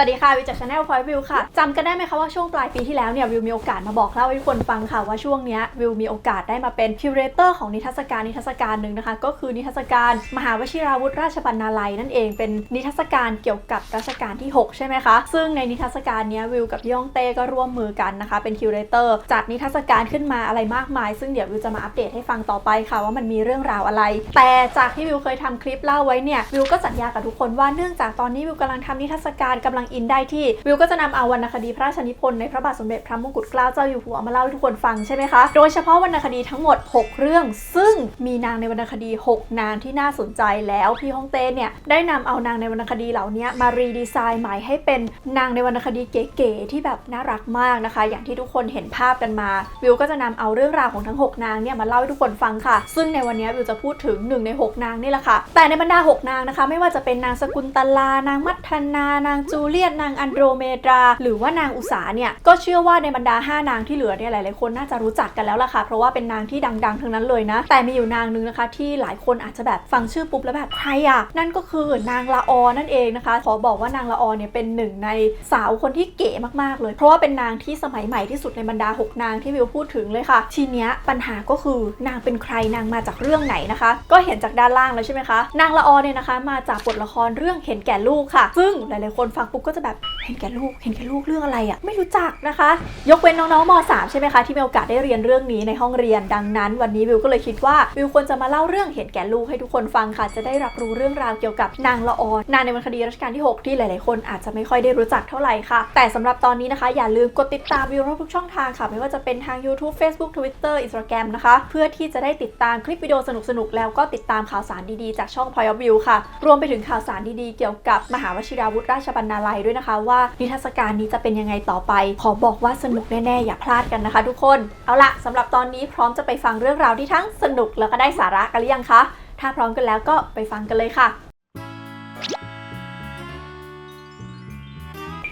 สวัสดีค่ะวิวจากชาแนลพอยวิวค่ะจำกันได้ไหมคะว่าช่วงปลายปีที่แล้วเนี่ยวิวมีโอกาสมาบอกเล่าให้ทุกคนฟังค่ะว่าช่วงนี้วิวมีโอกาสได้มาเป็นคิวเรเตอร์ของนิทรรศการนิทรรศการหนึ่งนะคะ ก็คือนิทรรศการมหาวชิราวุธราชบรรณาลัยนั่นเองเป็นนิทรรศการเกี่ยวกับรัชกาลที่ 6 ใช่ไหมคะ ซึ่งในนิทรรศการนี้วิวกับพี่องเต้ก็ร่วมมือกันนะคะ เป็นคิวเรเตอร์จัดนิทรรศการขึ้นมาอะไรมากมาย ซึ่งเดี๋ยววิวจะมาอัปเดตให้ฟังต่อไปค่ะว่ามันมีเรื่องราวอะไร แต่จากที่วิวเคยทำคลิปเล่าไว้เนี่ยวิวก็สัญญากับทุกคนว่าเนื่องจากตอนนี้วิวกำลังทำนิทรรศการกำลังอินได้ที่ วิวก็จะนำเอาวรรณคดีพระราชนิพนธ์ในพระบาทสมเด็จพระมงกุฎเกล้าเจ้าอยู่หัวมาเล่าให้ทุกคนฟังใช่ไหมคะ โดยเฉพาะวรรณคดีทั้งหมด 6 เรื่อง ซึ่งมีนางในวรรณคดี 6 นางที่น่าสนใจแล้วพี่ฮ่องเต้เนี่ยได้นำเอานางในวรรณคดีเหล่านี้มารีดีไซน์ใหม่ให้เป็นนางในวรรณคดีเก๋ๆที่แบบน่ารักมากนะคะ อย่างที่ทุกคนเห็นภาพกันมา วิวก็จะนำเอาเรื่องราวของทั้ง 6 นางเนี่ยมาเล่าให้ทุกคนฟังค่ะ ซึ่งในวันนี้วิวจะพูดถึงหนึ่งใน 6 นางนี่แหละค่ะ แต่ในบรรดา 6 นางนะคะ ไม่ว่าจะเป็นนางสกุลตลานางมัทนานางจูเลียตนางอันโดรเมดราหรือว่านางอุสาเนี่ยก็เชื่อว่าในบรรดา 5 นางที่เหลือเนี่ยหลายๆคนน่าจะรู้จักกันแล้วล่ะค่ะเพราะว่าเป็นนางที่ดังๆทั้งนั้นเลยนะ แต่มีอยู่นางนึงนะคะ ที่หลายคนอาจจะแบบฟังชื่อปุ๊บแล้วแบบใครอะนั่นก็คือนางละออนั่นเองนะคะ ขอบอกว่านางละออเนี่ยเป็นหนึ่งในสาวคนที่เก๋มากๆเลย เพราะว่าเป็นนางที่สมัยใหม่ที่สุดในบรรดา 6 นางที่วิวพูดถึงเลยค่ะ ทีเนี้ยปัญหาก็คือนางเป็นใครนางมาจากเรื่องไหนนะคะ ก็เห็นจากด้านล่างแล้วใช่ไหมคะ นางละออเนี่ยนะคะ มาจากบทละครเรื่องเห็นแก่ลูกค่ะ ซึ่งหลายๆคนฟังปุบก็จะแบบเห็นแก่ลูก เห็นแก่ลูกเรื่องอะไรอะ่ะ ไม่รู้จักนะคะ ยกเว้นน้องๆม .3 ใช่ไหมคะที่มีโอกาสได้เรียนเรื่องนี้ในห้องเรียนดังนั้น วันนี้วิวก็เลยคิดว่าวิวควรจะมาเล่าเรื่องเห็นแก่ลูกให้ทุกคนฟังค่ะ จะได้รับรู้เรื่องราวเกี่ยวกับนางละออนนางในวรรณคดีรัชกาลที่ 6 ที่หลายๆคนอาจจะไม่ค่อยได้รู้จักเท่าไหร่ค่ะ แต่สำหรับตอนนี้นะคะอย่าลืมกดติดตามวิวทุกช่องทางค่ะ ไม่ว่าจะเป็นทาง YouTube Facebook Twitter Instagram นะคะ เพื่อที่จะได้ติดตามคลิปวิดีโอสนุกๆแล้วก็ติดตามข่าวสารดีๆจากช่อง Point of View ค่ะ รวมไปถึงข่าวสารดีๆเกี่ยวกับมหาวชิราวุธราชบรรณาลัยด้วยนะคะ ว่านิทรรศการนี้จะเป็นยังไงต่อไป ขอบอกว่าสนุกแน่ๆอย่าพลาดกันนะคะ ทุกคนเอาละสำหรับตอนนี้พร้อมจะไปฟังเรื่องราวที่ทั้งสนุกแล้วก็ได้สาระกันหรือยังคะถ้าพร้อมกันแล้วก็ไปฟังกันเลยค่ะ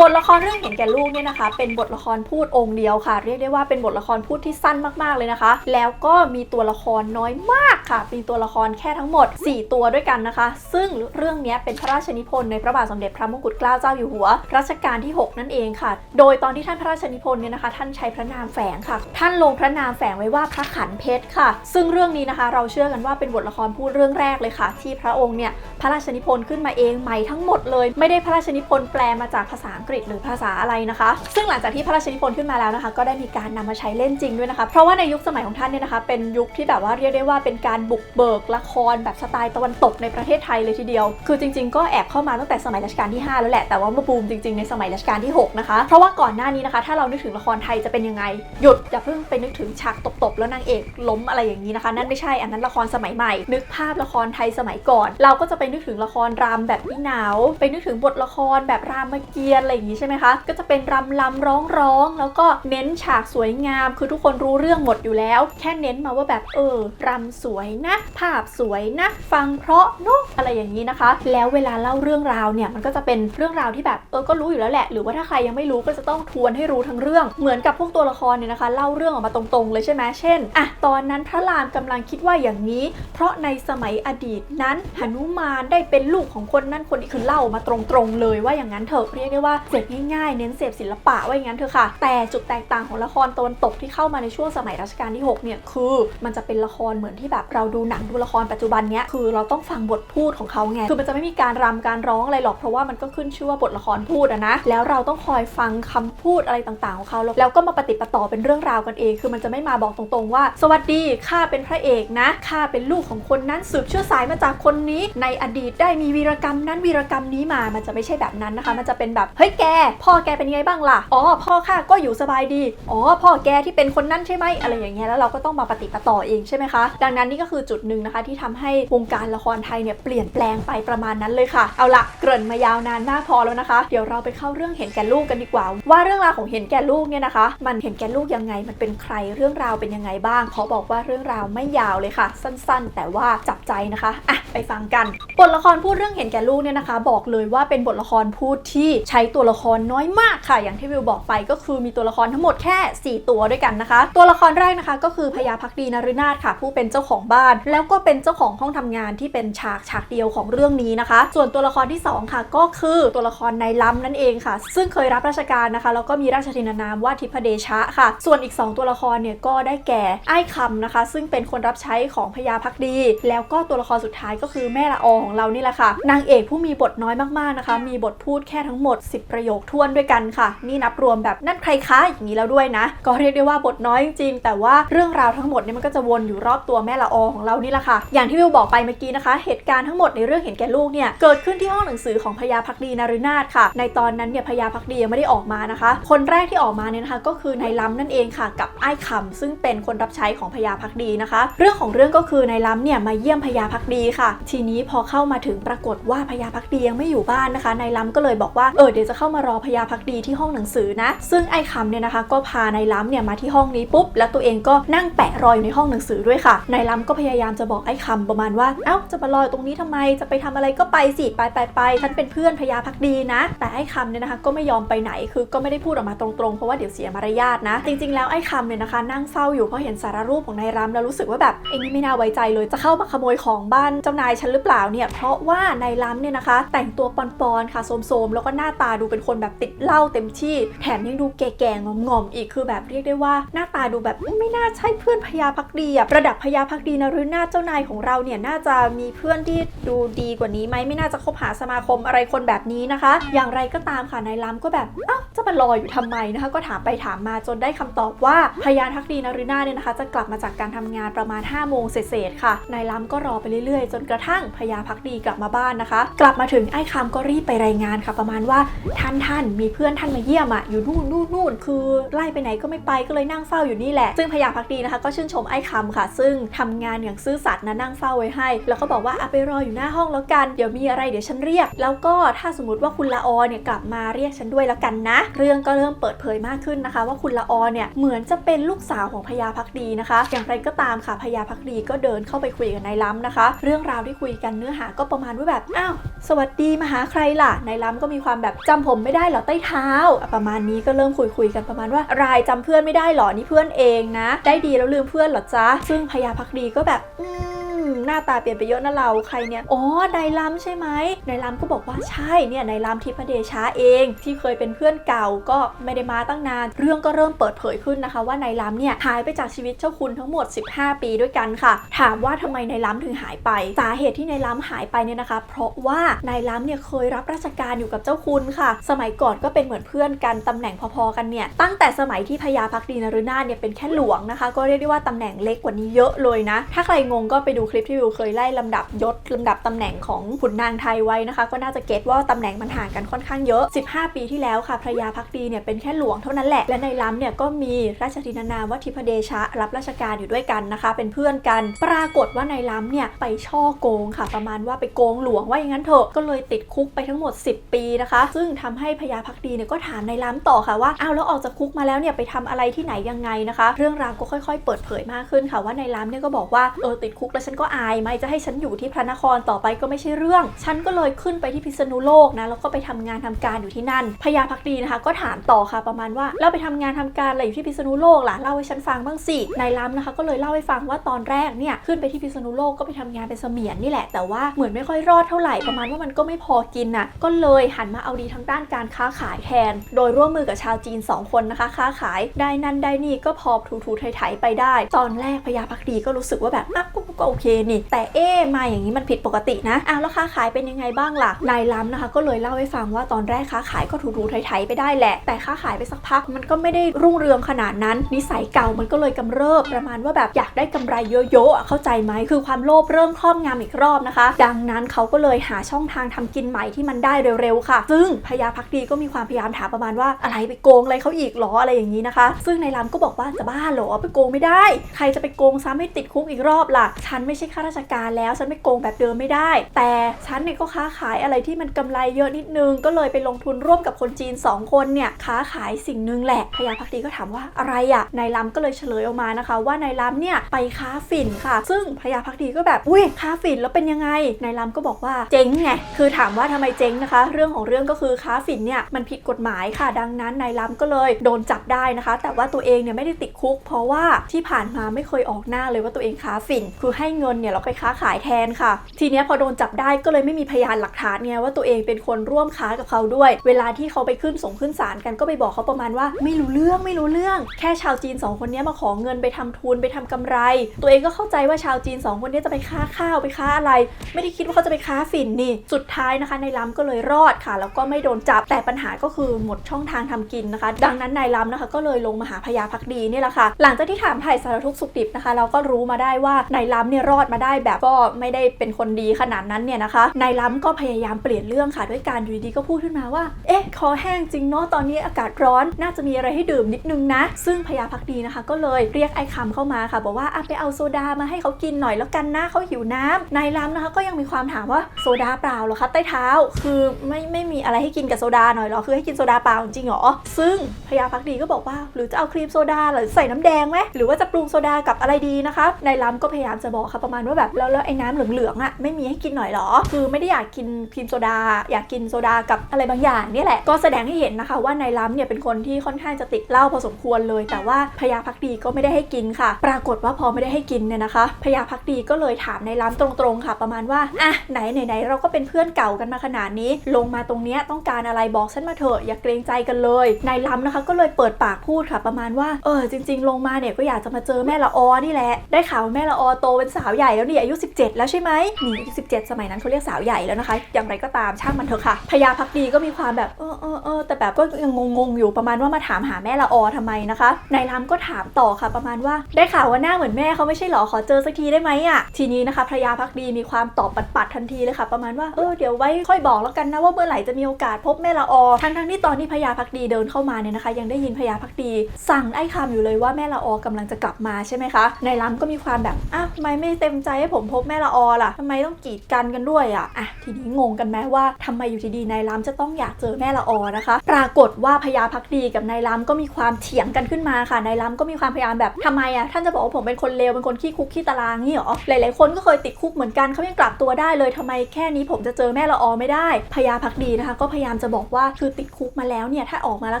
บทละครเรื่องเห็นแก่ลูกเนี่ยนะคะ เป็นบทละครพูดองค์เดียวค่ะ เรียกได้ว่าเป็นบทละครพูดที่สั้นมากๆเลยนะคะ แล้วก็มีตัวละครน้อยมากค่ะมีตัวละครแค่ทั้งหมด 4 ตัวด้วยกันนะคะ ซึ่งเรื่องนี้เป็นพระราชนิพนธ์ในพระบาทสมเด็จพระมงกุฎเกล้าเจ้าอยู่หัวรัชกาลที่ 6 นั่นเองค่ะ โดยตอนที่ท่านพระราชนิพนธ์เนี่ยนะคะ ท่านใช้พระนามแฝงค่ะ ท่านลงพระนามแฝงไว้ว่าพระขันเพชรค่ะ ซึ่งเรื่องนี้นะคะ เราเชื่อกันว่าเป็นบทละครพูดเรื่องแรกเลยค่ะ ที่พระองค์เนี่ยพระราชนิพนธ์ขึ้นมาเองใหม่ทั้งหมดเลย ไม่ได้พระราชนิพนธ์แปลมาจากภาษางกฤษหรือภาษาอะไรนะคะ ซึ่งหลังจากที่พระราชนิพนธ์ขึ้นมาแล้วนะคะ ก็ได้มีการนำมาใช้เล่นจริงด้วยนะคะ เพราะว่าในยุคสมัยของท่านเนี่ยนะคะ เป็นยุคที่แบบว่าเรียกได้ว่าเป็นการบุกเบิกละครแบบสไตล์ตะวันตกในประเทศไทยเลยทีเดียว คือจริง ๆ ก็แอบเข้ามาตั้งแต่สมัยรัชกาลที่ 5 แล้วแหละ แต่ว่ามาบูมจริง ๆ ในสมัยรัชกาลที่ 6 นะคะ เพราะว่าก่อนหน้านี้นะคะ ถ้าเรานึกถึงละครไทยจะเป็นยังไง หยุดอย่าเพิ่งไปนึกถึงฉากตบๆแล้วนางเอกล้มอะไรอย่างนี้นะคะ นั่นไม่ใช่ อันนั้นละครสมัยใหม่ นึกภาพละครไทยสมัยก่อน เราก็จะไปนึกถึงละครรำแบบอีหนาว ไปนึกถึงบทละครแบบรามเกียรติอะไรอย่างนี้ใช่ไหมคะ ก็จะเป็นรำลำร้องร้องแล้วก็เน้นฉากสวยงาม คือทุกคนรู้เรื่องหมดอยู่แล้ว แค่เน้นมาว่าแบบเออรำสวยนะ ภาพสวยนะ ฟังเพราะเนอะอะไรอย่างนี้นะคะ แล้วเวลาเล่าเรื่องราวเนี่ยมันก็จะเป็นเรื่องราวที่แบบเออก็รู้อยู่แล้วแหละ หรือว่าถ้าใครยังไม่รู้ก็จะต้องทวนให้รู้ทั้งเรื่อง เหมือนกับพวกตัวละครเนี่ยนะคะ เล่าเรื่องออกมาตรงๆ เลยใช่ไหมเช่นอะตอนนั้นพระรามกำลังคิดว่าอย่างนี้ เพราะในสมัยอดีตนั้นหนุมานได้เป็นลูกของคนนั้นคนนี้คือเล่ามาตรงๆเลยว่าอย่างนั้นเถอะเรียกได้ว่าเสพง่ายๆ เน้นเสพศิลปะว่าอย่างนั้นเถอะค่ะ แต่จุดแตกต่างของละครตะวันตกที่เข้ามาในช่วงสมัยรัชกาลที่ 6 เนี่ย คือ มันจะเป็นละครเหมือนที่แบบเราดูหนังดูละครปัจจุบันเนี้ยคือเราต้องฟังบทพูดของเขาไง คือมันจะไม่มีการรำการร้องอะไรหรอกเพราะว่ามันก็ขึ้นชื่อว่าบทละครพูดอะนะ แล้วเราต้องคอยฟังคำพูดอะไรต่างๆของเขาแล้วก็มาปฏิปต่อเป็นเรื่องราวกันเอง คือมันจะไม่มาบอกตรงๆว่า สวัสดีข้าเป็นพระเอกนะข้าเป็นลูกของคนนั้นสืบเชื้อสายมาจากคนนี้ ในอดีตได้มีวีรกรรมนั้นวีรกรรมนี้มามันจะไม่ใช่แบบนั้นนะคะ มันจะเป็นแบบเฮ้ยแก พ่อแกเป็นยังไงบ้างล่ะ อ๋อ พ่อข้าก็อยู่สบายดี อ๋อ พ่อแกที่เป็นคนนั้นใช่ไหมอะไรอย่างเงี้ย แล้วเราก็ต้องมาปฏิปต่อเองใช่ไหมคะ ดังนั้นนี่ก็คือจุดหนึ่งนะคะ ที่ทำให้วงการละครไทยเนี่ยเปลี่ยนแปลงไปประมาณนั้นเลยค่ะ เอาละเกริ่นมายาวนานมากพอแล้วนะคะ เดี๋ยวเราไปเข้าเรื่องเห็นแก่ลูกกันดีกว่า ว่าเรื่องราวของเห็นแก่ลูกเนี่ยนะคะ มันเห็นแก่ลูกยังไง มันเป็นใคร เรื่องราวเป็นยังไงบ้าง ขอบอกว่าเรื่องราวไม่ยาวเลยค่ะ สั้นๆ แต่ว่าจับใจนะคะ อะ ไปฟังกัน บทละครพูดเรื่องเห็นแก่ลูกเนี่ยนะคะ บอกเลยว่าเป็นบทละครพูดที่ใช้ตัวตัวละครน้อยมากค่ะ อย่างที่วิวบอกไปก็คือมีตัวละครทั้งหมดแค่ 4 ตัวด้วยกันนะคะ ตัวละครแรกนะคะก็คือพญาพักดีนฤนาถค่ะ ผู้เป็นเจ้าของบ้าน แล้วก็เป็นเจ้าของห้องทำงานที่เป็นฉากฉากเดียวของเรื่องนี้นะคะ ส่วนตัวละครที่สองค่ะ ก็คือตัวละครในล้ำนั่นเองค่ะ ซึ่งเคยรับราชการนะคะแล้วก็มีราชทินานามว่าทิพเดชะค่ะ ส่วนอีก 2 ตัวละครเนี่ยก็ได้แก่ไอ้คำนะคะ ซึ่งเป็นคนรับใช้ของพญาพักดี แล้วก็ตัวละครสุดท้ายก็คือแม่ละออของเรานี่แหละค่ะนางเอกผู้มีบทน้อยมากๆนะคะ มีบทพูดแค่ทั้งหมด 10ประโยคท้วนด้วยกันค่ะ นี่นับรวมแบบนั่นใครคะอย่างนี้แล้วด้วยนะ ก็เรียกได้ว่าบทน้อยจริงแต่ว่าเรื่องราวทั้งหมดเนี่ยมันก็จะวนอยู่รอบตัวแม่ละออของเรานี่แหละค่ะ อย่างที่วิวบอกไปเมื่อกี้นะคะ เหตุการณ์ทั้งหมดในเรื่องเห็นแก่ลูกเนี่ยเกิดขึ้นที่ห้องหนังสือของพญาพักดีนฤนาถค่ะ ในตอนนั้นเนี่ยพญาพักดียังไม่ได้ออกมานะคะ คนแรกที่ออกมาเนี่ยนะคะ ก็คือนายล้ำนั่นเองค่ะ กับไอ้คำซึ่งเป็นคนรับใช้ของพญาพักดีนะคะ เรื่องของเรื่องก็คือนายล้ำเนี่ยมาเยี่ยมพญาพักดีค่ะ ทีนี้พอเข้ามาถึงปรากฏว่าพญาพักดียังไม่อยู่บ้านนะคะนายล้ำก็เลยบอกว่าเออเดี๋ยวจะเข้ามารอพญาพักดีที่ห้องหนังสือนะ ซึ่งไอ้คำเนี่ยนะคะ ก็พานายล้ำเนี่ยมาที่ห้องนี้ปุ๊บ แล้วตัวเองก็นั่งแปะรอยอยู่ในห้องหนังสือด้วยค่ะนายล้ำก็พยายามจะบอกไอ้คำประมาณว่าเอ้าจะมารออยู่ตรงนี้ทำไมจะไปทำอะไรก็ไปสิไปไปไปฉันเป็นเพื่อนพญาพักดีนะ แต่ไอ้คำเนี่ยนะคะก็ไม่ยอมไปไหนคือก็ไม่ได้พูดออกมาตรงๆเพราะว่าเดี๋ยวเสียมารยาทนะ จริงๆแล้วไอ้คำเนี่ยนะคะ นั่งเฝ้าอยู่เพราะเห็นสารรูปของนายล้ำแล้วรู้สึกว่าแบบไอ้นี่ไม่น่าไว้ใจเลยจะเข้ามาขโมยของบ้านเจ้านายฉันหรือเปล่าเนี่ยเพราะว่านายล้ำเนี่ยนะคะ แต่งตัวปอนๆค่ะโสมๆแล้วก็หน้าตาดูเป็นคนแบบติดเหล้าเต็มที่ แถมยังดูแก่ๆงอมๆอีกคือแบบเรียกได้ว่าหน้าตาดูแบบไม่น่าใช่เพื่อนพญาพักดีอะระดับพญาพักดีนฤนาเจ้านายของเราเนี่ยน่าจะมีเพื่อนที่ดูดีกว่านี้ไหมไม่น่าจะคบหาสมาคมอะไรคนแบบนี้นะคะ อย่างไรก็ตามค่ะนายล้ำก็แบบอ้าจะมารออยู่ทำไมนะคะ ก็ถามไปถามมาจนได้คำตอบว่าพญาพักดีนฤนาเนี่ยนะคะ จะกลับมาจากการทำงานประมาณ5โมงเศษๆค่ะนายล้ำก็รอไปเรื่อยๆ จนกระทั่งพญาพักดีกลับมาบ้านนะคะ กลับมาถึงไอ้คำก็รีบไปรายงานค่ะประมาณว่าท่านท่านมีเพื่อนท่านมาเยี่ยมอะอยู่นู่นนู่นนู่นคือไล่ไปไหนก็ไม่ไปก็เลยนั่งเฝ้าอยู่นี่แหละ ซึ่งพญาพักดีนะคะ ก็ชื่นชมไอ้คำค่ะ ซึ่งทำงานอย่างซื่อสัตย์นะนั่งเฝ้าไว้ให้ แล้วก็บอกว่าเอะไปรออยู่หน้าห้องแล้วกันเดี๋ยวมีอะไรเดี๋ยวฉันเรียก แล้วก็ถ้าสมมติว่าคุณละออเนี่ยกลับมาเรียกฉันด้วยแล้วกันนะ เรื่องก็เริ่มเปิดเผยมากขึ้นนะคะ ว่าคุณละออเนี่ยเหมือนจะเป็นลูกสาวของพญาพักดีนะคะ อย่างไรก็ตามค่ะพญาพักดีก็เดินเข้าไปคุยกับนายล้ำนะคะ เรื่องราวที่คุยกันเนื้อหาก็ประมาณว่าแบบอ้าวสวัสดีมาหาใครล่ะนายล้ำก็มีความแบบจำผมไม่ได้หรอใต้เท้า ประมาณนี้ก็เริ่มคุยคุยๆกันประมาณว่ารายจำเพื่อนไม่ได้หรอนี่เพื่อนเองนะ ได้ดีแล้วลืมเพื่อนหรอจ๊ะซึ่งพญาพักดีก็แบบอืม หน้าตาเปลี่ยนไปเยอะนะเราใครเนี่ยอ๋อนายล้ำใช่ไหมนายล้ำก็บอกว่าใช่เนี่ยนายล้ำทิพเดชาเอง ที่เคยเป็นเพื่อนเก่าก็ไม่ได้มาตั้งนาน เรื่องก็เริ่มเปิดเผยขึ้นนะคะ ว่านายล้ำเนี่ยหายไปจากชีวิตเจ้าคุณทั้งหมด 15 ปีด้วยกันค่ะ ถามว่าทำไมนายล้ำถึงหายไป สาเหตุที่นายล้ำหายไปเนี่ยนะคะ เพราะว่านายล้ำเนี่ยเคยรับราชการอยู่กับเจ้าคุณค่ะ สมัยก่อนก็เป็นเหมือนเพื่อนกันตำแหน่งพอๆกันเนี่ย ตั้งแต่สมัยที่พญาพักดีนฤนาถเนี่ยเป็นแค่หลวงนะคะ ก็เรียกได้ว่าตำแหน่งเล็กกว่านี้เยอะเลยนะ ถ้าใครงงก็ไปดูคลิปที่วิวเคยไล่ลำดับยศลำดับตำแหน่งของขุนนางไทยไว้นะคะ ก็น่าจะเก็ตว่าตำแหน่งมันห่างกันค่อนข้างเยอะ 15 ปีที่แล้วค่ะพระยาพักดีเนี่ยเป็นแค่หลวงเท่านั้นแหละ และในล้ำเนี่ยก็มีราชธินานามว่าทิพเดชะรับราชการอยู่ด้วยกันนะคะ เป็นเพื่อนกัน ปรากฏว่าในล้ำเนี่ยไปช่อโกงค่ะ ประมาณว่าไปโกงหลวงว่าอย่างนั้นเถอะก็เลยติดคุกไปทั้งหมด 10 ปีนะคะ ซึ่งทำให้พญาพักดีเนี่ยก็ถามในล้ำต่อค่ะว่าอ้าวแล้วออกจากคุกมาแล้วเนี่ยไปทำอะไรที่ไหนยังไงนะคะ เรื่องราวก็ค่อย ๆ เปิดเผยมากขึ้นค่ะว่าในล้ำเนี่ยก็บอกว่าเออติดคุกแล้วฉันก็ก็อายไหมจะให้ฉันอยู่ที่พระนครต่อไปก็ไม่ใช่เรื่อง ฉันก็เลยขึ้นไปที่พิษณุโลกนะแล้วก็ไปทำงานทำการอยู่ที่นั่นพญาพักดีนะคะ ก็ถามต่อค่ะประมาณว่าเราไปทำงานทำการอะไรอยู่ที่พิษณุโลกล่ะเล่าให้ฉันฟังบ้างสินายล้ำนะคะ ก็เลยเล่าให้ฟังว่าตอนแรกเนี่ยขึ้นไปที่พิษณุโลกก็ไปทำงานเป็นเสมียนนี่แหละ แต่ว่าเหมือนไม่ค่อยรอดเท่าไหร่ประมาณว่ามันก็ไม่พอกินน่ะก็เลยหันมาเอาดีทางด้านการค้าขายแทน โดยร่วมมือกับชาวจีน 2 คนนะคะ ค้าขายได้นั่นได้นี่ก็พอถูถูไถๆไปได้ ตอนแรกพญาพักดีก็รู้สึกว่าแบบอะก็ก็โอเคนี่แต่เอ๊มาอย่างนี้มันผิดปกตินะอ้าวแล้วค้าขายเป็นยังไงบ้างล่ะนายล้ำนะคะ ก็เลยเล่าให้ฟังว่าตอนแรกค้าขายก็ถูถูไถๆไปได้แหละ แต่ค้าขายไปสักพักมันก็ไม่ได้รุ่งเรืองขนาดนั้น นิสัยเก่ามันก็เลยกำเริบประมาณว่าแบบอยากได้กำไรเยอะๆเข้าใจไหมคือความโลภเริ่มครอบงำอีกรอบนะคะ ดังนั้นเขาก็เลยหาช่องทางทำกินใหม่ที่มันได้เร็วๆค่ะ ซึ่งพญาพักดีก็มีความพยายามถามประมาณว่าอะไรไปโกงอะไรเขาอีกหรออะไรอย่างนี้นะคะ ซึ่งนายล้ำก็บอกว่าจะบ้าหรอไปโกงไม่ได้ ใครจะไปโกงซ้ำให้ติดคุกอีกรอบล่ะฉันไม่ใช่ข้าราชการแล้วฉันไม่โกงแบบเดิมไม่ได้ แต่ฉันเนี่ยก็ค้าขายอะไรที่มันกำไรเยอะนิดนึง ก็เลยไปลงทุนร่วมกับคนจีน 2 คนเนี่ยค้าขายสิ่งหนึ่งแหละพญาพักดีก็ถามว่าอะไรอะ่ะนายล้ำก็เลยเฉลยออกมานะคะ ว่านายล้ำเนี่ยไปค้าฝิ่นค่ะ ซึ่งพญาพักดีก็แบบอุ้ยค้าฝิ่นแล้วเป็นยังไงนายล้ำก็บอกว่าเจ๊งไงคือถามว่าทำไมเจ๊งนะคะ เรื่องของเรื่องก็คือค้าฝิ่นเนี่ยมันผิดกฎหมายค่ะ ดังนั้นนายล้ำก็เลยโดนจับได้นะคะ แต่ว่าตัวเองเนี่ยไม่ได้ติดคุก เพราะว่าที่ผ่านมาไม่เคยออกหน้าเลยว่าตัวเองค้าฝิ่นคือให้เงินเนี่ยเราไปค้าขายแทนค่ะ ทีเนี้ยพอโดนจับได้ก็เลยไม่มีพยานหลักฐานไงว่าตัวเองเป็นคนร่วมค้ากับเขาด้วย เวลาที่เขาไปขึ้นส่งขึ้นศาลกันก็ไปบอกเขาประมาณว่า ไม่รู้เรื่องไม่รู้เรื่อง แค่ชาวจีนสองคนนี้มาขอเงินไปทำทุนไปทำกำไร ตัวเองก็เข้าใจว่าชาวจีนสองคนนี้จะไปค้าข้าวไปค้าอะไร ไม่ได้คิดว่าเขาจะไปค้าฝิ่นนี่ สุดท้ายนะคะนายล้ำก็เลยรอดค่ะ แล้วก็ไม่โดนจับแต่ปัญหาก็คือหมดช่องทางทำกินนะคะ ดังนั้นนายล้ำนะคะก็เลยลงมาหาพญาพักดีนี่แหละค่ะ หลังจากที่ถามไถ่สารทุกข์สุขดิบนะคะ เราก็รู้มาได้ว่านายล้ำเนี่ยรอดมาได้แบบก็ไม่ได้เป็นคนดีขนาดนั้นเนี่ยนะคะ นายล้ำก็พยายามเปลี่ยนเรื่องค่ะด้วยการอยู่ดีๆก็พูดขึ้นมาว่า เอ๊ะ คอแห้งจริงเนาะ ตอนนี้อากาศร้อน น่าจะมีอะไรให้ดื่มนิดนึงนะ ซึ่งพญาพักดีนะคะ ก็เลยเรียกไอ้คำเข้ามาค่ะ บอกว่าอะไปเอาโซดามาให้เขากินหน่อยแล้วกันนะเขาหิวน้ำนายล้ำนะคะก็ยังมีความถามว่าโซดาเปล่าเหรอคะใต้เท้า คือไม่ไม่มีอะไรให้กินกับโซดาหน่อยเหรอ คือให้กินโซดาเปล่าจริงเหรอ ซึ่งพญาพักดีก็บอกว่า หรือจะเอาครีมโซดาหรือใส่น้ำแดงไหมหรือว่าจะปรุงโซดากับอะไรดีนะคะ นายล้ำก็พยายามจะบอกค่ะประมาณว่าแบบแล้วแล้วไอ้น้ำเหลืองๆอะไม่มีให้กินหน่อยเหรอ คือไม่ได้อยากกินครีมโซดา อยากกินโซดากับอะไรบางอย่างนี่แหละก็แสดงให้เห็นนะคะว่านายล้ำเนี่ยเป็นคนที่ค่อนข้างจะติดเหล้าพอสมควรเลย แต่ว่าพญาพักดีก็ไม่ได้ให้กินค่ะ ปรากฏว่าพอไม่ได้ให้กินเนี่ยนะคะพญาพักดีก็เลยถามนายล้ำตรงๆค่ะ ประมาณว่าอะไหนไหนเราก็เป็นเพื่อนเก่ากันมาขนาดนี้ ลงมาตรงเนี้ยต้องการอะไรบอกฉันมาเถอะอย่าเกรงใจกันเลยนายล้ำนะคะ ก็เลยเปิดปากพูดค่ะ ประมาณว่าเออจริง ๆ ลงมาเนี่ยก็อยากจะมาเจอแม่ละออนี่แหละได้ข่าวแม่ละออโตเป็นสาวใหญ่แล้วนี่อายุ 17 แล้วใช่ไหมนี่อายุ17 สมัยนั้นเขาเรียกสาวใหญ่แล้วนะคะ อย่างไรก็ตามช่างมันเถอะค่ะพญาพักดีก็มีความแบบเออเออเออแต่แบบก็ยังงงๆอยู่ประมาณว่ามาถามหาแม่ละออทำไมนะคะนายล้ำก็ถามต่อค่ะประมาณว่าได้ข่าวว่าหน้าเหมือนแม่เขาไม่ใช่หรอขอเจอสักทีได้ไหมอะทีนี้นะคะพญาพักดีมีความตอบปัดๆทันทีเลยค่ะประมาณว่าเออเดี๋ยวไว้ค่อยบอกแล้วกันนะว่าเมื่อไหร่จะมีโอกาสพบแม่ละออทั้งทั้งที่ตอนที่พญาพักดีเดินเข้ามาเนี่ยนะคะ ยังได้ยินพญาพักดี สั่งไอ้คำอยู่เลยว่าแม่ละออกำลังจะกลับมาใช่ไหมคะนายล้ำก็มีความแบบอ้าวทำไมไม่เต็มใจให้ผมพบแม่ละออล่ะทำไมต้องกีดกันกันด้วยอะอะทีนี้งงกันไหมว่าทำไมอยู่ดีๆนายล้ำจะต้องอยากเจอแม่ละออนะคะ ปรากฏว่าพญาพักดีกับนายล้ำก็มีความเถียงกันขึ้นมาค่ะนายล้ำก็มีความพยายามแบบทำไมอะท่านจะบอกว่าผมเป็นคนเลวเป็นคนขี้คุกขี้ตารางนี่หรอหลายๆคนก็เคยติดคุกเหมือนกันเขายังกลับตัวได้เลยทำไมแค่นี้ผมจะเจอแม่ละออไม่ได้พญาพักดีนะคะ ก็พยายามจะบอกว่าคือติดคุกมาแล้วเนี่ยถ้าออกมาแล้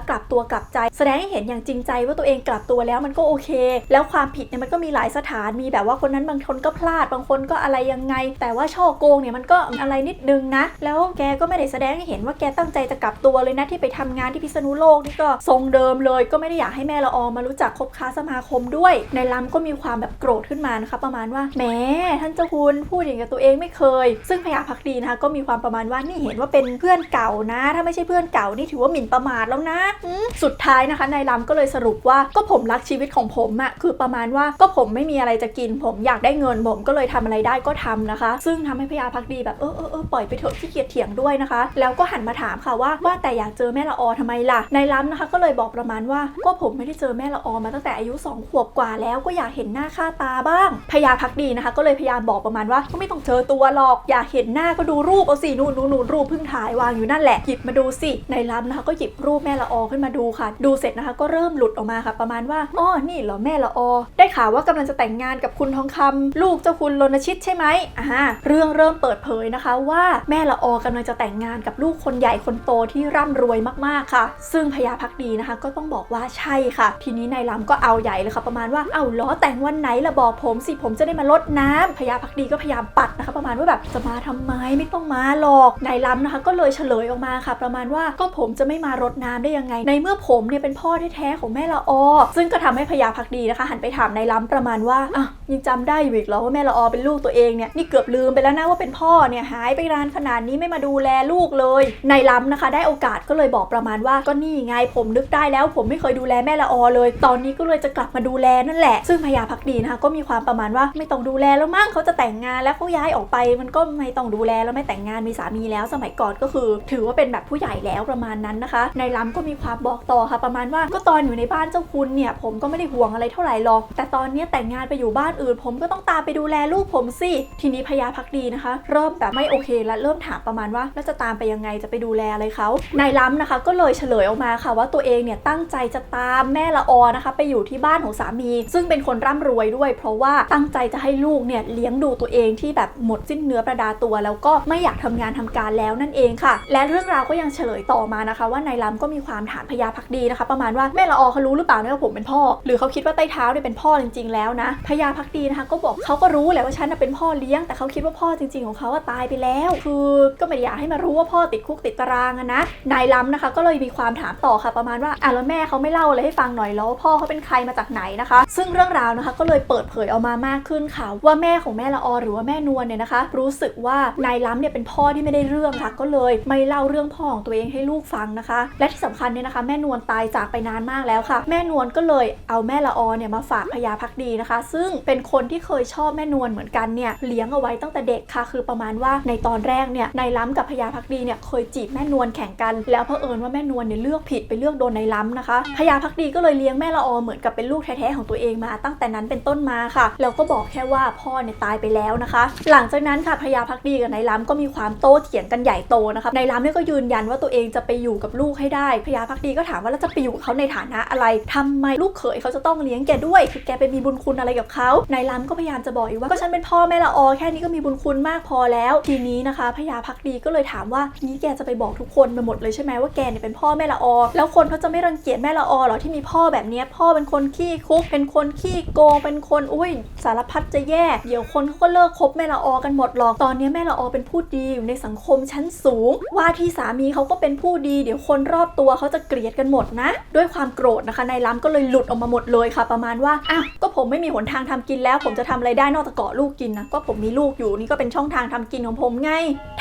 วกลับตัวกลับใจ แสดงให้เห็นอย่างจริงใจว่าตัวเองกลับตัวแล้วมันก็โอเค แล้วความผิดเนี่ยมันก็มีหลายสถานมีแบบว่าคนนั้นบางคนก็พลาดบางคนก็อะไรยังไง แต่ว่าช่อโกงเนี่ยมันก็อะไรนิดนึงนะ แล้วแกก็ไม่ได้แสดงให้เห็นว่าแกตั้งใจจะกลับตัวเลยนะที่ไปทำงานที่พิษณุโลกนี่ก็ทรงเดิมเลย ก็ไม่ได้อยากให้แม่ละออมารู้จักคบค้าสมาคมด้วย ในล้ำก็มีความแบบโกรธขึ้นมานะคะประมาณว่าแหมท่านเจ้าคุณพูดอย่างกับตัวเองไม่เคย ซึ่งพญาพักดีนะคะก็มีความประมาณว่านี่เห็นว่าเป็นเพื่อนเก่านะ ถ้าไม่ใช่เพื่อนเก่านี่ถือว่าหมิ่นประมาทแล้วนะสุดท้ายนะคะนายลำก็เลยสรุปว่าก็ผมรักชีวิตของผมอะคือประมาณว่าก็ผมไม่มีอะไรจะกินผมอยากได้เงินผมก็เลยทำอะไรได้ก็ทำนะคะ ซึ่งทำให้พญาพักดีแบบเออเออเออปล่อยไปเถอะขี้เกียจเถียงด้วยนะคะ แล้วก็หันมาถามค่ะว่าว่าแต่อยากเจอแม่ละออทำไมล่ะนายล้ำนะคะก็เลยบอกประมาณว่าก็ผมไม่ได้เจอแม่ละออมาตั้งแต่อายุ 2 ขวบกว่าแล้วก็อยากเห็นหน้าค่าตาบ้างพญาพักดีนะคะ ก็เลยพยายามบอกประมาณว่าก็ไม่ต้องเจอตัวหรอกอยากเห็นหน้าก็ดูรูปเอาสินู่นนู่นนู่นรูปเพิ่งถ่ายวางอยู่นั่นแหละหยิบมาดูสินายล้ำนะคะก็หยิบรูปแม่ละออขึ้นมาดูค่ะ ดูเสร็จนะคะก็เริ่มหลุดออกมาค่ะ ประมาณว่าอ๋อนี่เหรอแม่ละออ ได้ข่าวว่ากำลังจะแต่งงานกับคุณทองคำลูกกเจ้าคุณรณชิตใช่ไหมอ่าเรื่องเริ่มเปิดเผยนะคะว่าแม่ละออกำลังจะแต่งงานกับลูกคนใหญ่คนโตที่ร่ำรวยมากๆค่ะ ซึ่งพญาพักดีนะคะ ก็ต้องบอกว่าใช่ค่ะ ทีนี้นายล้ำก็เอาใหญ่เลยค่ะ ประมาณว่าเอาล้อแต่งวันไหนละบอกผมสิผมจะได้มาลดน้ำพญาพักดีก็พยายามปัดนะคะ ประมาณว่าแบบจะมาทำไมไม่ต้องมาหรอกนายล้ำนะคะ ก็เลยเฉลยออกมาค่ะ ประมาณว่าก็ผมจะไม่มารดน้ำได้ยังไง ในเมื่อผมเนี่ยเป็นพ่อแท้ๆของแม่ละออซึ่งก็ทำให้พญาพักดีนะคะ หันไปถามนายล้ำประมาณว่าอะยังจำได้อยู่อีกเหรอว่าแม่ละออเป็นลูกตัวเองเนี่ยนี่เกือบลืมไปแล้วนะว่าเป็นพ่อเนี่ยหายไปนานขนาดนี้ไม่มาดูแลลูกเลยนายล้ำนะคะ ได้โอกาสก็เลยบอกประมาณว่าก็นี่ไงผมนึกได้แล้ว ผมไม่เคยดูแลแม่ละออเลย ตอนนี้ก็เลยจะกลับมาดูแลนั่นแหละ ซึ่งพญาพักดีนะคะก็มีความประมาณว่าไม่ต้องดูแลแล้วมั้งเขาจะแต่งงานแล้วเขาย้ายออกไป มันก็ไม่ต้องดูแลแล้วไม่แต่งงานมีสามีแล้วสมัยก่อนก็คือ ถือว่าเป็นแบบผู้ใหญ่แล้วประมาณนั้นนะคะนายล้ำก็มีความบอกต่อค่ะประมาณว่าก็ตอนอยู่ในบ้านเจ้าคุณเนี่ยผมก็ไม่ได้ห่วงอะไรเท่าไหร่หรอกแต่ตอนนี้แต่งงานไปอยู่บ้านอื่น ผมก็ต้องตามไปดูแลลูกผมสิ ทีนี้พญาพักดีนะคะ เริ่มแบบไม่โอเคและเริ่มถามประมาณว่าแล้วจะตามไปยังไงจะไปดูแลอะไรเขานายล้ำนะคะ ก็เลยเฉลยออกมาค่ะว่าตัวเองเนี่ยตั้งใจจะตามแม่ละออนะคะ ไปอยู่ที่บ้านของสามี ซึ่งเป็นคนร่ำรวยด้วย เพราะว่าตั้งใจจะให้ลูกเนี่ยเลี้ยงดูตัวเองที่แบบหมดสิ้นเนื้อประดาตัว แล้วก็ไม่อยากทำงานทำการแล้วนั่นเองค่ะ และเรื่องราวก็ยังเฉลยต่อมานะคะ ว่านายล้ำก็มีความถามพญาพักดีนะคะ ประมาณว่าแม่ละออเขารู้หรือเปล่าเนี่ยว่าผมเป็นพ่อ หรือเขาคิดว่าใต้เท้าเนี่ยเป็นพ่อจริงๆแล้วนะพญาพักดีนะคะ ก็บอกเขาก็รู้แหละว่าฉันเป็นพ่อเลี้ยง แต่เขาคิดว่าพ่อจริง ๆ ของเขาอะตายไปแล้ว คือก็ไม่อยากให้มารู้ว่าพ่อติดคุกติดตารางอะนะนายล้ำนะคะ ก็เลยมีความถามต่อค่ะประมาณว่าอะแล้วแม่เขาไม่เล่าอะไรให้ฟังหน่อยแล้วพ่อเขาเป็นใครมาจากไหนนะคะ ซึ่งเรื่องราวนะคะก็เลยเปิดเผยออกมามากขึ้นค่ะว่าแม่ของแม่ละออหรือว่าแม่นวลเนี่ยนะคะ รู้สึกว่านายล้ำเนี่ยเป็นพ่อที่ไม่ได้เรื่องค่ะ ก็เลยไม่เล่าเรื่องพ่อของตัวเองให้ลูกฟังนะคะ และที่สำคัญเนี่ยนะคะ แม่นวลตายจากไปนานมากแล้วค่ะ แม่นวลก็เลยเอาแม่ละออเนี่ยมาฝากพญาพักดีนะคะ ซึ่งเป็น็นคนที่เคยชอบแม่นวลเหมือนกันเนี่ยเลี้ยงเอาไว้ตั้งแต่เด็กค่ะ คือประมาณว่าในตอนแรกเนี่ยนายล้ำกับพญาพักดีเนี่ยเคยจีบแม่นวลแข่งกัน แล้วเผอิญว่าแม่นวลเนี่ยเลือกผิดไปเลือกโดนนายล้ำนะคะพญาพักดีก็เลยเลี้ยงแม่ละออเหมือนกับเป็นลูกแท้ๆของตัวเองมาตั้งแต่นั้นเป็นต้นมาค่ะแล้วก็บอกแค่ว่าพ่อเนี่ยตายไปแล้วนะคะ หลังจากนั้นค่ะพญาพักดีกับนายล้ำก็มีความโต้เถียงกันใหญ่โตนะคะนายล้ำเนี่ยก็ยืนยันว่าตัวเองจะไปอยู่กับลูกให้ได้พญาพักดีก็ถามว่าแล้วจะไปอยู่กับเขาในฐานะอะไรทำไมลูกเขยเขาจะต้องเลี้ยงแกด้วยคือแกไปมีบุญคุณอะไรกับเขานายล้ำก็พยายามจะบอกอีกว่าก็ฉันเป็นพ่อแม่ละออแค่นี้ก็มีบุญคุณมากพอแล้ว ทีนี้นะคะพญาพักดีก็เลยถามว่านี้แกจะไปบอกทุกคนไปหมดเลยใช่ไหมว่าแกเนี่ยเป็นพ่อแม่ละออ แล้วคนเขาจะไม่รังเกียจแม่ละออหรอที่มีพ่อแบบนี้พ่อเป็นคนขี้คุก เป็นคนขี้โกงเป็นคนอุ้ยสารพัดจะแย่ เดี๋ยวคนเขาก็เลิกคบแม่ละออกันหมดหรอกตอนนี้แม่ละออเป็นผู้ดีอยู่ในสังคมชั้นสูง ว่าที่สามีเขาก็เป็นผู้ดีเดี๋ยวคนรอบตัวเขาจะเกลียดกันหมดนะ ด้วยความโกรธนะคะนายล้ำก็เลยหลุดออกมาหมดเลยค่ะ ประมาณว่าอะก็ผมไม่มีหนทางทำกินแล้วผมจะทำอะไรได้นอกจากเกาะลูกกินนะก็ผมมีลูกอยู่นี่ก็เป็นช่องทางทำกินของผมไง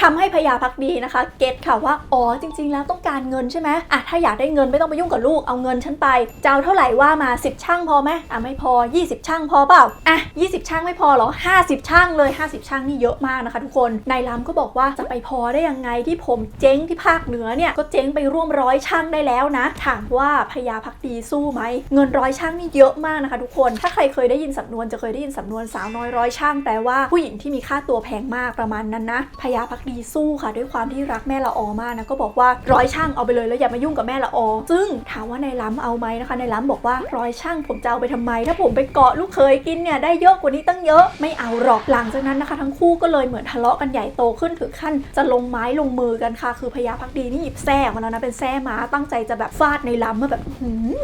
ทำให้พญาพักดีนะคะ เก็ตค่ะว่าอ๋อจริง ๆ แล้วต้องการเงินใช่ไหมอะถ้าอยากได้เงินไม่ต้องไปยุ่งกับลูกเอาเงินฉันไปจะเอาเท่าไหร่ว่ามา 10 ช่างพอไหมอะไม่พอ 20 ช่างพอเปล่าอะ20 ช่างไม่พอหรอ 50 ช่างเลย 50 ช่างนี่เยอะมากนะคะ ทุกคนนายลำก็บอกว่าจะไปพอได้ยังไงที่ผมเจ๊งที่ภาคเหนือเนี่ยก็เจ๊งไปร่วมร้อยช่างได้แล้วนะถามว่าพญาพักดีสู้ไหมเงินร้อยช่างนี่เยอะมากนะคะ ทุกคนถ้าใครเคยได้ยินสำนวนจะเคยได้ยินสำนวนสาวน้อยร้อยช่างแปลว่าผู้หญิงที่มีค่าตัวแพงมากประมาณนั้นนะพญาพักดีสู้ค่ะ ด้วยความที่รักแม่ละออมากนะก็บอกว่าร้อยช่างเอาไปเลยแล้วอย่ามายุ่งกับแม่ละออซึ่งถามว่านายล้ำเอาไหมนะคะนายล้ำบอกว่าร้อยช่างผมจะเอาไปทำไม ถ้าผมไปเกาะลูกเคยกินเนี่ยได้เยอะกว่านี้ตั้งเยอะไม่เอาหรอกหลังจากนั้นนะคะทั้งคู่ก็เลยเหมือนทะเลาะกันใหญ่โตขึ้นถึงขั้นจะลงไม้ลงมือกันค่ะ คือพญาพักดีนี่หยิบแส้มาแล้วนะเป็นแส้ม้าตั้งใจจะแบบฟาดในล้ำมาแบบ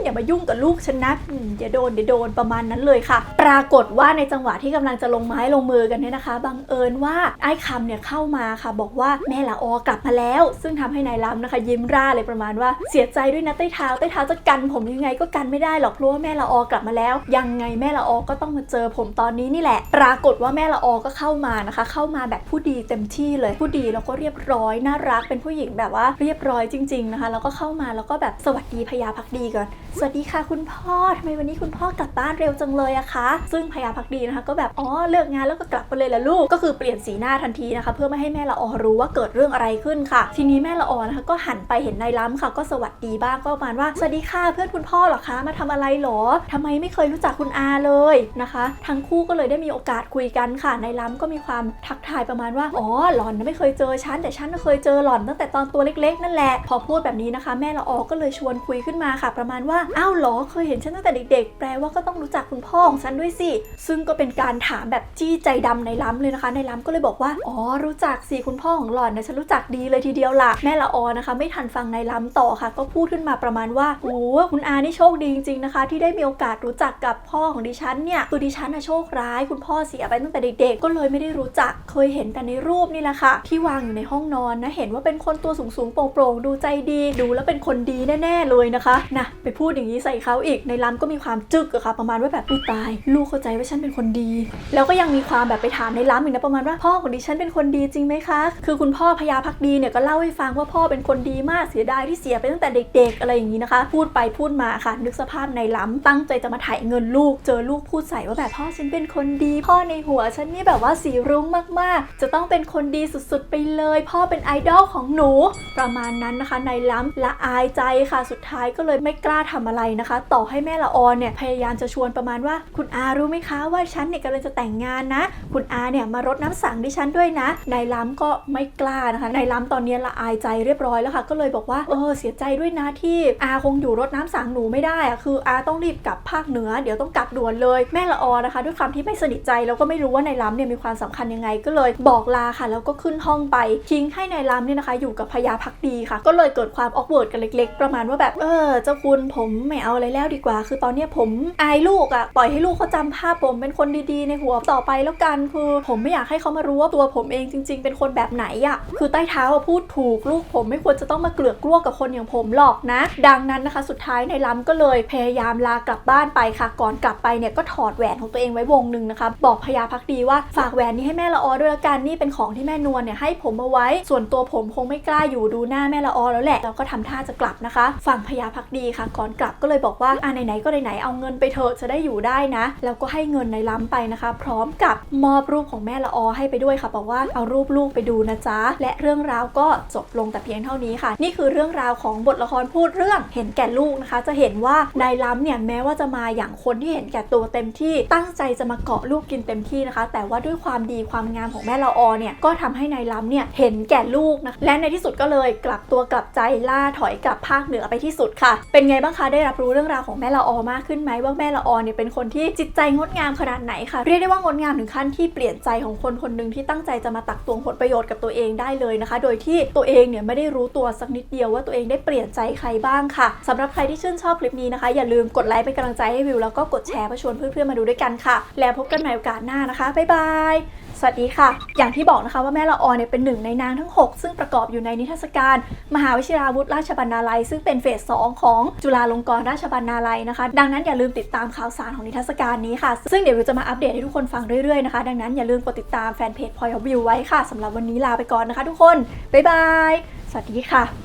อย่ามายุ่งกับลูกฉันนะอย่าโดนอย่าโดนประมาณนั้นเลยค่ะ ปรากฏว่าในจังหวะที่กำลังจะลงไม้ลงมือกันเนี่ยนะคะ บังเอิญว่าไอ้คำเนี่ยเข้ามาค่ะ บอกว่าแม่ละออกลับมาแล้ว ซึ่งทำให้นายล้ำนะคะ ยิ้มร่าเลยประมาณว่าเสียใจด้วยนะใต้เท้าใต้เท้าจะกันผมยังไงก็กันไม่ได้หรอกเพราะว่าแม่ละออกลับมาแล้ว ยังไงแม่ละออก็ต้องมาเจอผมตอนนี้นี่แหละ ปรากฏว่าแม่ละออก็เข้ามานะคะ เข้ามาแบบผู้ดีเต็มที่เลยผู้ดีแล้วก็เรียบร้อยน่ารักเป็นผู้หญิงแบบว่าเรียบร้อยจริง ๆนะคะ แล้วก็เข้ามาแล้วก็แบบสวัสดีพญาพักดีก่อนสวัสดีค่ะคุณพ่อทำไมวันนี้คุณพ่อกลับบ้านเร็วจังเลยอะคะ ซึ่งพญาพักดีนะคะ ก็แบบอ๋อเลิกงานแล้วก็กลับไปเลยละลูกก็คือเปลี่ยนสีหน้าทันทีนะคะ เพื่อไม่ให้แม่ละออรู้ว่าเกิดเรื่องอะไรขึ้นค่ะ ทีนี้แม่ละออนะคะก็หันไปเห็นนายล้ำค่ะ ก็สวัสดีบ้างก็ประมาณว่าสวัสดีค่ะเพื่อนคุณพ่อหรอคะมาทำอะไรหรอทำไมไม่เคยรู้จักคุณอาเลยนะคะ ทั้งคู่ก็เลยได้มีโอกาสคุยกันค่ะนายล้ำก็มีความทักทายประมาณว่าอ๋อหล่อนไม่เคยเจอฉันแต่ฉันเคยเจอหล่อนตั้งแต่ตอนตัวเล็ก ๆ นั่นแหละพอพูดแบบนี้นะคะ แม่ละออก็เลยชวนคุยขึ้นมาค่ะ ประมาณว่าอ้าวหรอเคยเห็นฉันตั้งแต่เด็กๆ แปลว่าก็ต้องรู้จักคุณพ่อของฉันด้วยสิซึ่งก็เป็นการถามแบบจี้ใจดำในล้ำเลยนะคะ ในล้ำก็เลยบอกว่า อ๋อ รู้จักสิคุณพ่อของหล่อนนะฉันรู้จักดีเลยทีเดียวล่ะ แม่ละออนะคะ ไม่ทันฟังในล้ำต่อค่ะ ก็พูดขึ้นมาประมาณว่า โอ้คุณอานี่โชคดีจริงๆนะคะ ที่ได้มีโอกาสรู้จักกับพ่อของดิฉันเนี่ยคือดิฉันนะโชคร้าย คุณพ่อเสียไปตั้งแต่เด็กๆ ก็เลยไม่ได้รู้จัก เคยเห็นแต่ในรูปนี่แหละค่ะ ที่วางอยู่ในห้องนอนนะ เห็นว่าเป็นคนตัวสูงๆโปร่งๆ ดูใจดี ดูแล้วเป็นคนดีแน่ ๆเลยนะคะ นะ ไปพูดอย่างนี้ใส่เขาอีก ในล้ำก็มีความจึกอะค่ะ ประมาณว่าแบบอุ้ยตาย ลูกเข้าใจว่าฉันเป็นคนดี แล้วก็ยังมีความแบบไปถามในล้ำอีกนะประมาณว่าพ่อของดิฉันเป็นคนดีจริงไหมคะ คือคุณพ่อพญาพักดีเนี่ยก็เล่าให้ฟังว่าพ่อเป็นคนดีมากเสียดายที่เสียไปตั้งแต่เด็ก ๆ อะไรอย่างนี้นะคะ พูดไปพูดมาค่ะ นึกสภาพในล้ำตั้งใจจะมาถ่ายเงินลูก เจอลูกพูดใส่ว่าแบบพ่อฉันเป็นคนดี พ่อในหัวฉันนี่แบบว่าสีรุ้งมากๆ จะต้องเป็นคนดีสุดๆไปเลย พ่อเป็นไอดอลของหนู ประมาณนั้นนะคะ ในล้ำละอายใจค่ะ สุดท้ายก็เลยไม่กล้าทำอะไรนะคะ ต่อให้แม่ละออนเนี่ยพยายามจะชวนประมาณว่าคุณอารู้ไหมคะว่าฉันเนี่ยกำลังจะแต่งงานนะ คุณอาเนี่ยมารดน้ำสังดิฉันด้วยนะ นายล้ำก็ไม่กล้านะคะนายล้ำตอนนี้ละอายใจเรียบร้อยแล้วค่ะ ก็เลยบอกว่าเออเสียใจด้วยนะที่อาคงอยู่รดน้ำสังหนูไม่ได้อะคืออาต้องรีบกลับภาคเหนือ เดี๋ยวต้องกลับด่วนเลยแม่ละออนะคะ ด้วยความที่ไม่สนิทใจแล้วก็ไม่รู้ว่านายล้ำเนี่ยมีความสำคัญยังไงก็เลยบอกลาค่ะ แล้วก็ขึ้นห้องไปทิ้งให้นายล้ำเนี่ยนะคะ อยู่กับพญาพักดีค่ะ ก็เลยเกิดความออกเวิร์ดกันเล็ก ๆ ประมาณว่าแบบเออเจ้าคุณผมไม่เอาอะไรแล้วดีกว่า คือตอนเนี้ยผมอายลูกอะปล่อยให้ลูกเขาจำภาพผมเป็นคนดีๆ ในหัวต่อไปแล้วกันคือผมไม่อยากให้เขามารู้ว่าตัวผมเองจริง ๆ เป็นคนแบบไหนอะคือใต้เท้าพูดถูกลูกผมไม่ควรจะต้องมาเกลือกกลัวกับคนอย่างผมหรอกนะ ดังนั้นนะคะ สุดท้ายในล้ำก็เลยพยายามลากลับบ้านไปค่ะ ก่อนกลับไปเนี่ยก็ถอดแหวนของตัวเองไว้วงหนึ่งนะคะ บอกพญาพักดีว่าฝากแหวนนี้ให้แม่ละออด้วยละกันนี่เป็นของที่แม่นวลเนี่ยให้ผมเอาไว้ ส่วนตัวผมคงไม่กล้าอยู่ดูหน้าแม่ละออแล้วแหละแล้วก็ทำท่าจะกลับนะคะ ฝั่งพญาพักดีค่ะ ก่อนกลับก็เลยบอกว่าอ่าไหนๆก็ไหนๆเอาเงินไปเถอะจะได้อยู่ได้นะ แล้วก็ให้เงินในล้ำไปนะคะ พร้อมกับมอบรูปของแม่ละออให้ไปด้วยค่ะบอกว่าเอารูปลูกไปดูนะจ๊ะ และเรื่องราวก็จบลงแต่เพียงเท่านี้ค่ะ นี่คือเรื่องราวของบทละครพูดเรื่องเห็นแก่ลูกนะคะ จะเห็นว่านายล้ำเนี่ยแม้ว่าจะมาอย่างคนที่เห็นแก่ตัวเต็มที่ ตั้งใจจะมาเกาะลูกกินเต็มที่นะคะ แต่ว่าด้วยความดีความงามของแม่ละออเนี่ยก็ทำให้นายล้ำเนี่ยเห็นแก่ลูกนะคะและในที่สุดก็เลยกลับตัวกลับใจล่าถอยกลับภาคเหนือไปที่สุดค่ะ เป็นไงบ้างคะได้รับรู้เรื่องราวของแม่ละออมากขึ้นไหมว่าแม่ละออเนี่ยเป็นคนที่จิตใจงดงามขนาดไหนค่ะเรียกได้ว่างดงามถึงขั้นที่เปลี่ยนใจของคนคนหนึ่งที่ตั้งใจจะมาตักตวงผลประโยชน์กับตัวเองได้เลยนะคะ โดยที่ตัวเองเนี่ยไม่ได้รู้ตัวสักนิดเดียวว่าตัวเองได้เปลี่ยนใจใครบ้างค่ะสำหรับใครที่ชื่นชอบคลิปนี้นะคะ อย่าลืมกดไลค์เป็นกำลังใจให้วิวแล้วก็กดแชร์เพื่อชวนเพื่อนๆมาดูด้วยกันค่ะ แล้วพบกันใหม่โอกาสหน้านะคะบ๊ายบาย สวัสดีค่ะ อย่างที่บอกนะคะว่าแม่ละออเนี่ยเป็นหนึ่งในนางทั้ง 6 ซึ่งประกอบอยู่ในนิทรรศการ มหาวิชิราวุธราชบรรณาลัย ซึ่งเป็นเฟส 2 ของจุฬาลงกรณราชบรรณาลัยนะคะ ดังนั้นอย่าลืมติดตามข่าวสารของนิทรรศการนี้ค่ะ ซึ่งเดี๋ยววิวจะมาอัปเดตให้ทุกคนฟังเรื่อยๆนะคะ ดังนั้นอย่าลืมกดติดตามแฟนเพจพอยวิวไว้ค่ะสำหรับวันนี้ลาไปก่อนนะคะ ทุกคน บ๊ายบาย สวัสดีค่ะ